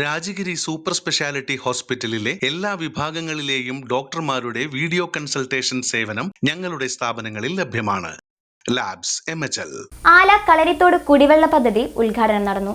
Rajagiri super speciality ഹോസ്പിറ്റലിലെ എല്ലാ വിഭാഗങ്ങളിലെയും ഡോക്ടർമാരുടെ വീഡിയോ കൺസൾട്ടേഷൻ സേവനം ഞങ്ങളുടെ സ്ഥാപനങ്ങളിൽ ലഭ്യമാണ്. ലാബ്സ് ആല കളരിത്തോട് കുടിവെള്ള പദ്ധതി ഉദ്ഘാടനം നടന്നു.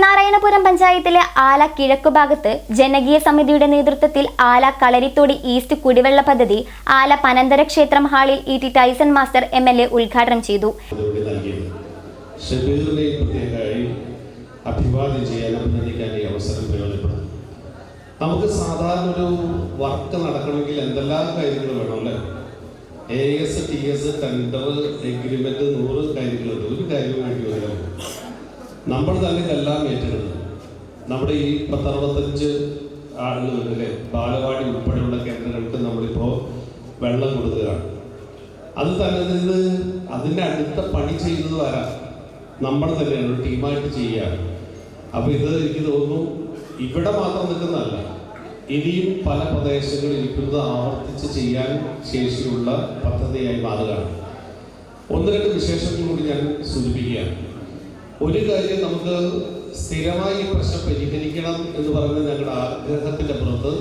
ശ്രീനാരായണപുരം പഞ്ചായത്തിലെ ആല കിഴക്കുഭാഗത്ത് ജനകീയ സമിതിയുടെ നേതൃത്വത്തിൽ ആല കളരിത്തോടി ഈസ്റ്റ് കുടിവെള്ള പദ്ധതി ആല പനന്തര ക്ഷേത്രം ഹാളിൽ E T Tyson master M L A ഉദ്ഘാടനം ചെയ്തു. നമുക്ക് സാധാരണ ഒരു വർക്ക് നടക്കണമെങ്കിൽ എന്തെല്ലാം കാര്യങ്ങൾ വേണം A S T S tender agreement നൂറ് കാര്യങ്ങളുണ്ട്. ഒരു കാര്യം നമ്മൾ തന്നെ എല്ലാം ഏറ്റെടുക്കുന്നത് നമ്മുടെ ഈ പത്തറുപത്തഞ്ച് ആളുകളിലെ ബാലവാടി ഉൾപ്പെടെയുള്ള കേന്ദ്രങ്ങൾക്ക് നമ്മളിപ്പോൾ വെള്ളം കൊടുക്കുകയാണ്. അത് തന്നെ നിന്ന് അതിന്റെ അടുത്ത പണി ചെയ്യുന്നത് വരാം നമ്മൾ തന്നെയാണ് ഒരു ടീമായിട്ട് ചെയ്യുകയാണ്. അപ്പോൾ ഇത് എനിക്ക് തോന്നുന്നു ഇവിടെ മാത്രം നിൽക്കുന്നതല്ല ഇനിയും പല പ്രദേശങ്ങളിൽ ഇരിക്കുന്നത് ആവർത്തിച്ച് ചെയ്യാൻ ശേഷിയുള്ള പദ്ധതിയായി മാറുകയാണ്. ഒന്ന് രണ്ട് വിശേഷങ്ങൾ കൂടി ഞാൻ സൂചിപ്പിക്കുകയാണ്. ഒരു കാര്യം നമുക്ക് സ്ഥിരമായി ഈ പ്രശ്നം പരിഹരിക്കണം എന്ന് പറയുന്നത് ഞങ്ങളുടെ ആഗ്രഹത്തിന്റെ പുറത്ത്.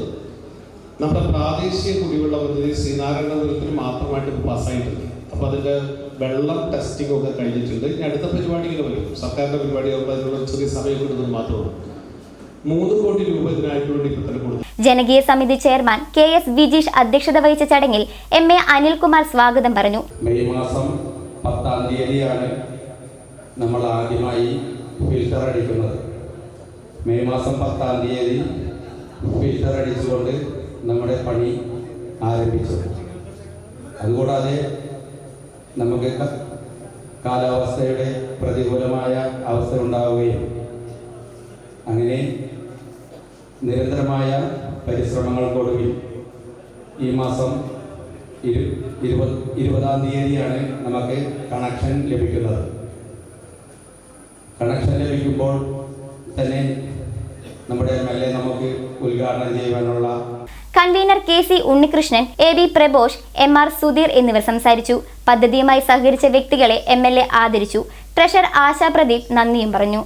നമ്മുടെ പ്രാദേശിക കുടിവെള്ള പദ്ധതി ശ്രീനാരായണപുരത്തിന് മാത്രമായിട്ട് പാസ്സായിട്ടുണ്ട്. അപ്പോൾ അതിന്റെ വെള്ളം ടെസ്റ്റിംഗ് ഒക്കെ കഴിഞ്ഞിട്ടുണ്ട്. ഇനി അടുത്ത പരിപാടികൾ വരും. സർക്കാരിന്റെ പരിപാടി ആകുമ്പോൾ അതിനുള്ള ചെറിയ സമയം കിട്ടുന്നത് മാത്രമാണ് മൂന്ന് കോടി രൂപ ഇതിനായിട്ട് വേണ്ടി ഇപ്പോൾ കൊടുത്തു. ജനകീയ സമിതി ചെയർമാൻ കെ എസ് വിജീഷ് അധ്യക്ഷത വഹിച്ച ചടങ്ങിൽ എം എ അനിൽകുമാർ സ്വാഗതം പറഞ്ഞു. മെയ് മാസം പത്താം തീയതിയാണ് നമ്മൾ ആദ്യമായി ഫിൽറ്റർ അടിക്കുന്നത്. മെയ് മാസം പത്താം തീയതി ഫിൽറ്റർ അടിച്ചുകൊണ്ട് നമ്മുടെ പണി ആരംഭിച്ചു. അതുകൂടാതെ നമുക്ക് കാലാവസ്ഥയുടെ പ്രതികൂലമായ അവസ്ഥ ഉണ്ടാവുകയും അങ്ങനെ നിരന്തരമായ പരിശ്രമങ്ങൾക്കൊടുവിൽ ഈ മാസം ഇരു ഇരുപത് ഇരുപതാം തീയതിയാണ് നമുക്ക് കണക്ഷൻ ലഭിക്കുന്നത്. കണക്ഷൻ ലഭിക്കുമ്പോൾ തന്നെ നമ്മുടെ എം എൽ എ നമുക്ക് ഉദ്ഘാടനം ചെയ്യുവാനുള്ള convener K C Unnikrishnan A B Prabosh M R Sudheer എന്നിവർ സംസാരിച്ചു. പദ്ധതിയുമായി സഹകരിച്ച വ്യക്തികളെ എം എൽ എ ആദരിച്ചു. ട്രഷർ ആശാ പ്രദീപ് നന്ദിയും പറഞ്ഞു.